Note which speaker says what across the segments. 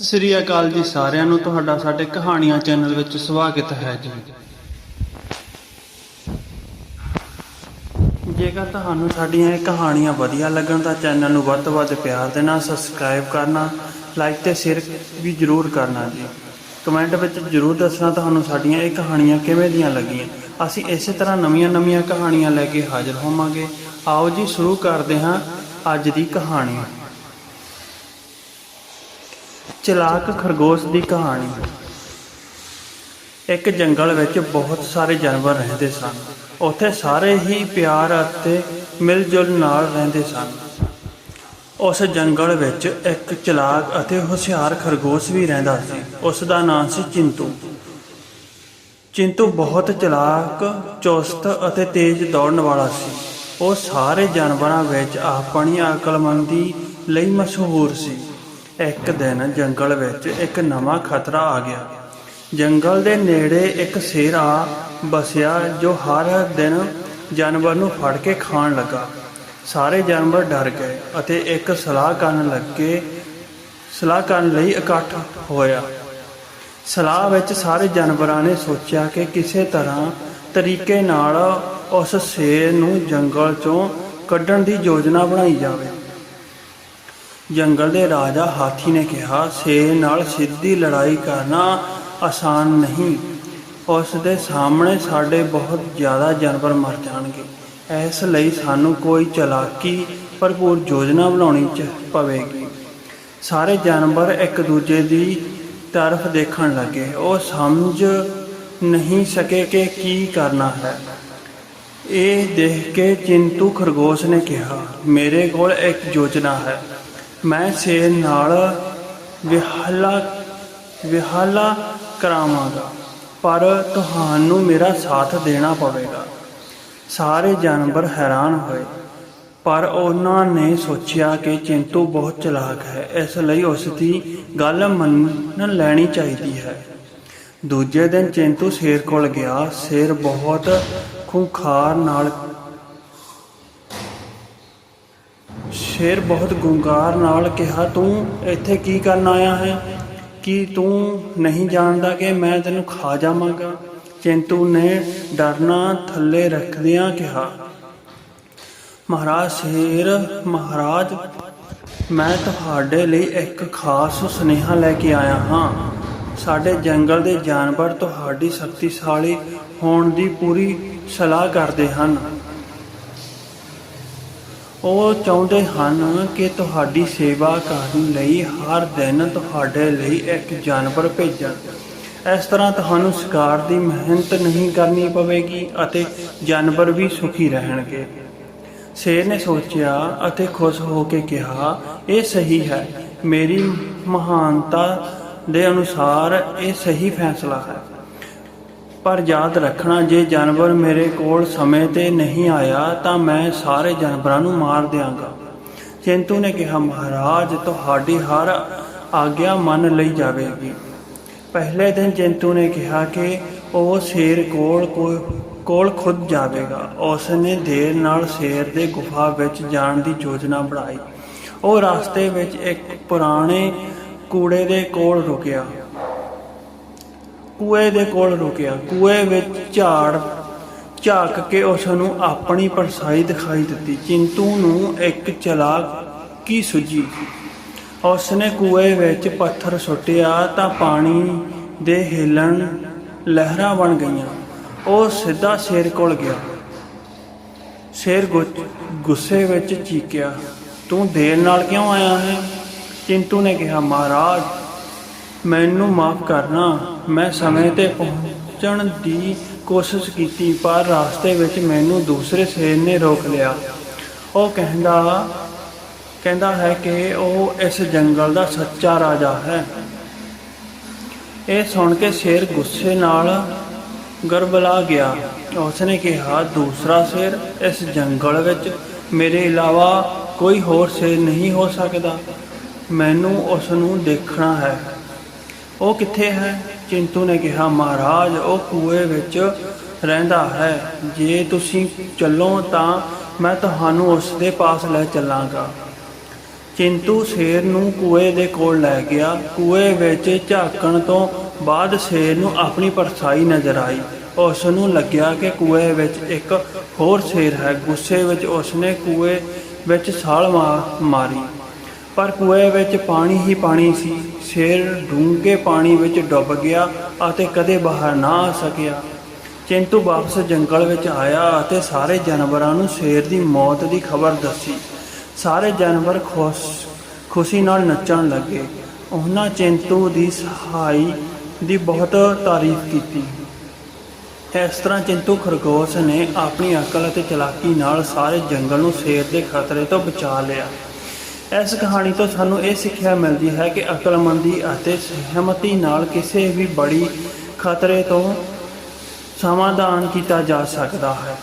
Speaker 1: ਸਤਿ ਸ੍ਰੀ ਅਕਾਲ ਜੀ ਸਾਰਿਆਂ ਨੂੰ। ਤੁਹਾਡਾ ਸਾਡੇ ਕਹਾਣੀਆਂ ਚੈਨਲ ਵਿੱਚ ਸਵਾਗਤ ਹੈ ਜੀ। ਜੇਕਰ ਤੁਹਾਨੂੰ ਸਾਡੀਆਂ ਇਹ ਕਹਾਣੀਆਂ ਵਧੀਆ ਲੱਗਣ ਤਾਂ ਚੈਨਲ ਨੂੰ ਵੱਧ ਤੋਂ ਵੱਧ ਪਿਆਰ ਦੇਣਾ ਸਬਸਕ੍ਰਾਈਬ ਕਰਨਾ ਲਾਈਕ ਤੇ ਸ਼ੇਅਰ ਵੀ ਜਰੂਰ ਕਰਨਾ ਜੀ। ਕਮੈਂਟ ਵਿੱਚ ਜਰੂਰ ਦੱਸਣਾ ਤੁਹਾਨੂੰ ਸਾਡੀਆਂ ਇਹ ਕਹਾਣੀਆਂ ਕਿਵੇਂ ਦੀਆਂ ਲੱਗੀਆਂ। ਅਸੀਂ ਇਸੇ ਤਰ੍ਹਾਂ ਨਵੀਆਂ-ਨਵੀਆਂ ਕਹਾਣੀਆਂ ਲੈ ਕੇ ਹਾਜ਼ਰ ਹੋਵਾਂਗੇ। ਆਓ ਜੀ, ਸ਼ੁਰੂ ਕਰਦੇ ਹਾਂ ਅੱਜ ਦੀ ਕਹਾਣੀ। ਚਲਾਕ ਖਰਗੋਸ਼ ਦੀ ਕਹਾਣੀ ਇੱਕ ਜੰਗਲ ਵਿੱਚ ਬਹੁਤ ਸਾਰੇ ਜਾਨਵਰ ਰਹਿੰਦੇ ਸਨ। ਉੱਥੇ ਸਾਰੇ ਹੀ ਪਿਆਰ ਅਤੇ ਮਿਲ-ਜੁਲ ਨਾਲ ਰਹਿੰਦੇ ਸਨ। ਉਸ ਜੰਗਲ ਵਿੱਚ ਇੱਕ ਚਲਾਕ ਅਤੇ ਹੁਸ਼ਿਆਰ ਖਰਗੋਸ਼ ਵੀ ਰਹਿੰਦਾ ਸੀ। ਉਸ ਦਾ ਨਾਮ ਸੀ ਚਿੰਤੂ। ਚਿੰਤੂ ਬਹੁਤ ਚਲਾਕ, ਚੁਸਤ ਅਤੇ ਤੇਜ਼ ਦੌੜਨ ਵਾਲਾ ਸੀ। ਉਹ ਸਾਰੇ ਜਾਨਵਰਾਂ ਵਿੱਚ ਆਪਣੀ ਅਕਲਮੰਦੀ ਲਈ ਮਸ਼ਹੂਰ ਸੀ। ਇੱਕ ਦਿਨ ਜੰਗਲ ਵਿੱਚ ਇੱਕ ਨਵਾਂ ਖਤਰਾ ਆ ਗਿਆ। ਜੰਗਲ ਦੇ ਨੇੜੇ ਇੱਕ ਸ਼ੇਰ ਆ ਬਸਿਆ ਜੋ ਹਰ ਦਿਨ ਜਾਨਵਰ ਨੂੰ ਫੜ ਕੇ ਖਾਣ ਲੱਗਾ। ਸਾਰੇ ਜਾਨਵਰ ਡਰ ਗਏ ਅਤੇ ਇੱਕ ਸਲਾਹ ਕਰਨ ਲੱਗੇ, ਸਲਾਹ ਕਰਨ ਲਈ ਇਕੱਠ ਹੋਇਆ। ਸਲਾਹ ਵਿੱਚ ਸਾਰੇ ਜਾਨਵਰਾਂ ਨੇ ਸੋਚਿਆ ਕਿ ਕਿਸੇ ਤਰ੍ਹਾਂ ਤਰੀਕੇ ਨਾਲ ਉਸ ਸ਼ੇਰ ਨੂੰ ਜੰਗਲ ਚੋਂ ਕੱਢਣ ਦੀ ਯੋਜਨਾ ਬਣਾਈ ਜਾਵੇ। ਜੰਗਲ ਦੇ ਰਾਜਾ ਹਾਥੀ ਨੇ ਕਿਹਾ, ਸ਼ੇਰ ਨਾਲ ਸਿੱਧੀ ਲੜਾਈ ਕਰਨਾ ਆਸਾਨ ਨਹੀਂ। ਉਸ ਦੇ ਸਾਹਮਣੇ ਸਾਡੇ ਬਹੁਤ ਜ਼ਿਆਦਾ ਜਾਨਵਰ ਮਰ ਜਾਣਗੇ। ਇਸ ਲਈ ਸਾਨੂੰ ਕੋਈ ਚਲਾਕੀ, ਭਰਪੂਰ ਯੋਜਨਾ ਬਣਾਉਣੀ ਚ ਪਵੇਗੀ। ਸਾਰੇ ਜਾਨਵਰ ਇੱਕ ਦੂਜੇ ਦੀ ਤਰਫ ਦੇਖਣ ਲੱਗੇ। ਉਹ ਸਮਝ ਨਹੀਂ ਸਕੇ ਕਿ ਕੀ ਕਰਨਾ ਹੈ। ਇਹ ਦੇਖ ਕੇ ਚਿੰਤੂ ਖਰਗੋਸ਼ ਨੇ ਕਿਹਾ, ਮੇਰੇ ਕੋਲ ਇੱਕ ਯੋਜਨਾ ਹੈ। ਮੈਂ ਸ਼ੇਰ ਨਾਲ ਵਿਹਲਾ ਵਿਹਲਾ ਕਰਾਵਾਂਗਾ, ਪਰ ਤੁਹਾਨੂੰ ਮੇਰਾ ਸਾਥ ਦੇਣਾ ਪਵੇਗਾ। ਸਾਰੇ ਜਾਨਵਰ ਹੈਰਾਨ ਹੋਏ, ਪਰ ਉਹਨਾਂ ਨੇ ਸੋਚਿਆ ਕਿ ਚਿੰਤੂ ਬਹੁਤ ਚਲਾਕ ਹੈ, ਇਸ ਲਈ ਉਸ ਦੀ ਗੱਲ ਮੰਨ ਲੈਣੀ ਚਾਹੀਦੀ ਹੈ। ਦੂਜੇ ਦਿਨ ਚਿੰਤੂ ਸ਼ੇਰ ਕੋਲ ਗਿਆ, ਸ਼ੇਰ ਬਹੁਤ ਖੁੰਖਾਰ ਨਾਲ ਸ਼ੇਰ ਬਹੁਤ ਗੁੰਗਾਰ ਨਾਲ ਕਿਹਾ, ਤੂੰ ਇੱਥੇ ਕੀ ਕਰਨ ਆਇਆ ਹੈ? ਕਿ ਤੂੰ ਨਹੀਂ ਜਾਣਦਾ ਕਿ ਮੈਂ ਤੈਨੂੰ ਖਾ ਜਾਵਾਂਗਾ? ਚਿੰਤੂ ਨੇ ਡਰਨਾ ਥੱਲੇ ਰੱਖਦਿਆਂ ਕਿਹਾ, ਮਹਾਰਾਜ ਸ਼ੇਰ, ਮਹਾਰਾਜ, ਮੈਂ ਤੁਹਾਡੇ ਲਈ ਇੱਕ ਖਾਸ ਸੁਨੇਹਾ ਲੈ ਕੇ ਆਇਆ ਹਾਂ। ਸਾਡੇ ਜੰਗਲ ਦੇ ਜਾਨਵਰ ਤੁਹਾਡੀ ਸ਼ਕਤੀਸ਼ਾਲੀ ਹੋਣ ਦੀ ਪੂਰੀ ਸਲਾਹ ਕਰਦੇ ਹਨ। ਉਹ ਚਾਹੁੰਦੇ ਹਨ ਕਿ ਤੁਹਾਡੀ ਸੇਵਾ ਕਰਨ ਲਈ ਹਰ ਦਿਨ ਤੁਹਾਡੇ ਲਈ ਇੱਕ ਜਾਨਵਰ ਭੇਜਣ ਇਸ ਤਰ੍ਹਾਂ ਤੁਹਾਨੂੰ ਸ਼ਿਕਾਰ ਦੀ ਮਿਹਨਤ ਨਹੀਂ ਕਰਨੀ ਪਵੇਗੀ ਅਤੇ ਜਾਨਵਰ ਵੀ ਸੁਖੀ ਰਹਿਣਗੇ। ਸ਼ੇਰ ਨੇ ਸੋਚਿਆ ਅਤੇ ਖੁਸ਼ ਹੋ ਕੇ ਕਿਹਾ, ਇਹ ਸਹੀ ਹੈ। ਮੇਰੀ ਮਹਾਨਤਾ ਦੇ ਅਨੁਸਾਰ ਇਹ ਸਹੀ ਫੈਸਲਾ ਹੈ। ਪਰ ਯਾਦ ਰੱਖਣਾ, ਜੇ ਜਾਨਵਰ ਮੇਰੇ ਕੋਲ ਸਮੇਂ ਤੇ ਨਹੀਂ ਆਇਆ, ਤਾਂ ਮੈਂ ਸਾਰੇ ਜਾਨਵਰਾਂ ਨੂੰ ਮਾਰ ਦਿਆਂਗਾ। ਚਿੰਤੂ ਨੇ ਕਿਹਾ, ਮਹਾਰਾਜ, ਤੁਹਾਡੀ ਹਰ ਆਗਿਆ ਮੰਨ ਲਈ ਜਾਵੇਗੀ। ਪਹਿਲੇ ਦਿਨ ਚਿੰਤੂ ਨੇ ਕਿਹਾ ਕਿ ਉਹ ਸ਼ੇਰ ਕੋਲ ਕੋਲ ਖੁਦ ਜਾਵੇਗਾ। ਉਸ ਨੇ ਦੇਰ ਨਾਲ ਸ਼ੇਰ ਦੇ ਗੁਫਾ ਵਿੱਚ ਜਾਣ ਦੀ ਯੋਜਨਾ ਬਣਾਈ। ਉਹ ਰਸਤੇ ਵਿੱਚ ਇੱਕ ਪੁਰਾਣੇ ਕੂੜੇ ਦੇ ਕੋਲ ਰੁਕਿਆ। ਕੂਏ ਦੇ ਕੋਲ ਰੁਕਿਆ। ਕੂਏ ਵਿੱਚ ਝਾੜ ਝਾਕ ਕੇ ਉਸ ਨੂੰ ਆਪਣੀ ਪਰਸਾਈ ਦਿਖਾਈ ਦਿੱਤੀ। ਚਿੰਤੂ ਨੂੰ ਇੱਕ ਚਲਾਕੀ ਸੁਝੀ ਉਸ ਨੇ ਕੂਏ ਵਿੱਚ ਪੱਥਰ ਸੁੱਟਿਆ ਤਾਂ ਪਾਣੀ ਦੇ ਹਿਲਣ ਲਹਿਰਾਂ ਬਣ ਗਈਆਂ। ਉਹ ਸਿੱਧਾ ਸ਼ੇਰ ਕੋਲ ਗਿਆ। ਸ਼ੇਰ ਗੁੱਸੇ ਵਿੱਚ ਚੀਕਿਆ, ਤੂੰ ਦੇਰ ਨਾਲ ਕਿਉਂ ਆਇਆ ਹੈ? ਚਿੰਤੂ ਨੇ ਕਿਹਾ, ਮਹਾਰਾਜ ਮੈਨੂੰ ਮਾਫ ਕਰਨਾ। ਮੈਂ ਸਮੇਂ ਤੇ ਪਹੁੰਚਣ ਦੀ ਕੋਸ਼ਿਸ਼ ਕੀਤੀ, ਪਰ ਰਾਸਤੇ ਵਿੱਚ ਮੈਨੂੰ ਦੂਸਰੇ ਸ਼ੇਰ ਨੇ ਰੋਕ ਲਿਆ। ਉਹ ਕਹਿੰਦਾ ਕਹਿੰਦਾ ਹੈ ਕਿ ਉਹ ਇਸ ਜੰਗਲ ਦਾ ਸੱਚਾ ਰਾਜਾ ਹੈ। ਇਹ ਸੁਣ ਕੇ ਸ਼ੇਰ ਗੁੱਸੇ ਨਾਲ ਗਰਬਲਾ ਗਿਆ। ਉਸਨੇ ਕਿਹਾ, ਦੂਸਰਾ ਸ਼ੇਰ ਇਸ ਜੰਗਲ ਵਿੱਚ ਮੇਰੇ ਇਲਾਵਾ ਕੋਈ ਹੋਰ ਸ਼ੇਰ ਨਹੀਂ ਹੋ ਸਕਦਾ। ਮੈਨੂੰ ਉਸ ਨੂੰ ਦੇਖਣਾ ਹੈ। ਉਹ ਕਿੱਥੇ ਹੈ? ਚਿੰਤੂ ਨੇ ਕਿਹਾ, ਮਹਾਰਾਜ, ਉਹ ਕੂਏ ਵਿੱਚ ਰਹਿੰਦਾ ਹੈ। ਜੇ ਤੁਸੀਂ ਚੱਲੋ ਤਾਂ ਮੈਂ ਤੁਹਾਨੂੰ ਉਸ ਦੇ ਪਾਸ ਲੈ ਚੱਲਾਂਗਾ। ਚਿੰਤੂ ਸ਼ੇਰ ਨੂੰ ਕੂਏ ਦੇ ਕੋਲ ਲੈ ਗਿਆ। ਕੂਏ ਵਿੱਚ ਝਾਕਣ ਤੋਂ ਬਾਅਦ ਸ਼ੇਰ ਨੂੰ ਆਪਣੀ ਪਰਛਾਈ ਨਜ਼ਰ ਆਈ। ਉਸ ਨੂੰ ਲੱਗਿਆ ਕਿ ਕੂਏ ਵਿੱਚ ਇੱਕ ਹੋਰ ਸ਼ੇਰ ਹੈ। ਗੁੱਸੇ ਵਿੱਚ ਉਸਨੇ ਕੂਏ ਵਿੱਚ ਛਾਲ ਮਾ- ਮਾਰੀ। ਪਰ ਕੂਏ ਵਿੱਚ ਪਾਣੀ ਹੀ ਪਾਣੀ ਸੀ। ਸ਼ੇਰ ਡੂੰਘੇ ਪਾਣੀ ਵਿੱਚ ਡੁੱਬ ਗਿਆ ਅਤੇ ਕਦੇ ਬਾਹਰ ਨਾ ਆ ਸਕਿਆ। ਚਿੰਤੂ ਵਾਪਸ ਜੰਗਲ ਵਿੱਚ ਆਇਆ ਅਤੇ ਸਾਰੇ ਜਾਨਵਰਾਂ ਨੂੰ ਸ਼ੇਰ ਦੀ ਮੌਤ ਦੀ ਖਬਰ ਦੱਸੀ। ਸਾਰੇ ਜਾਨਵਰ ਖੁਸ਼, ਖੁਸ਼ੀ ਨਾਲ ਨੱਚਣ ਲੱਗੇ। ਉਹਨਾਂ ਚਿੰਤੂ ਦੀ ਸਹਾਈ ਦੀ ਬਹੁਤ ਤਾਰੀਫ ਕੀਤੀ। ਇਸ ਤਰ੍ਹਾਂ ਚਿੰਤੂ ਖਰਗੋਸ਼ ਨੇ ਆਪਣੀ ਅਕਲ ਅਤੇ ਚਲਾਕੀ ਨਾਲ ਸਾਰੇ ਜੰਗਲ ਨੂੰ ਸ਼ੇਰ ਦੇ ਖਤਰੇ ਤੋਂ ਬਚਾ ਲਿਆ। ਇਸ ਕਹਾਣੀ ਤੋਂ ਸਾਨੂੰ ਇਹ ਸਿੱਖਿਆ ਮਿਲਦੀ ਹੈ ਕਿ ਅਕਲਮੰਦੀ ਅਤੇ ਸਹਿਮਤੀ ਨਾਲ ਕਿਸੇ ਵੀ ਬੜੀ ਖਤਰੇ ਤੋਂ ਸਮਾਧਾਨ ਕੀਤਾ ਜਾ ਸਕਦਾ ਹੈ।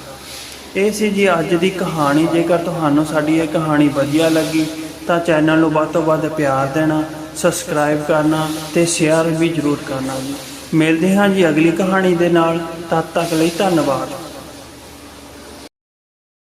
Speaker 1: ਇਹ ਸੀ ਜੀ ਅੱਜ ਦੀ ਕਹਾਣੀ। ਜੇਕਰ ਤੁਹਾਨੂੰ ਸਾਡੀ ਇਹ ਕਹਾਣੀ ਵਧੀਆ ਲੱਗੀ, ਤਾਂ ਚੈਨਲ ਨੂੰ ਵੱਧ ਤੋਂ ਵੱਧ ਪਿਆਰ ਦੇਣਾ, ਸਬਸਕ੍ਰਾਈਬ ਕਰਨਾ ਤੇ ਸ਼ੇਅਰ ਵੀ ਜ਼ਰੂਰ ਕਰਨਾ ਜੀ। ਮਿਲਦੇ ਹਾਂ ਜੀ ਅਗਲੀ ਕਹਾਣੀ ਦੇ ਨਾਲ। ਤਦ ਤੱਕ ਲਈ ਧੰਨਵਾਦ।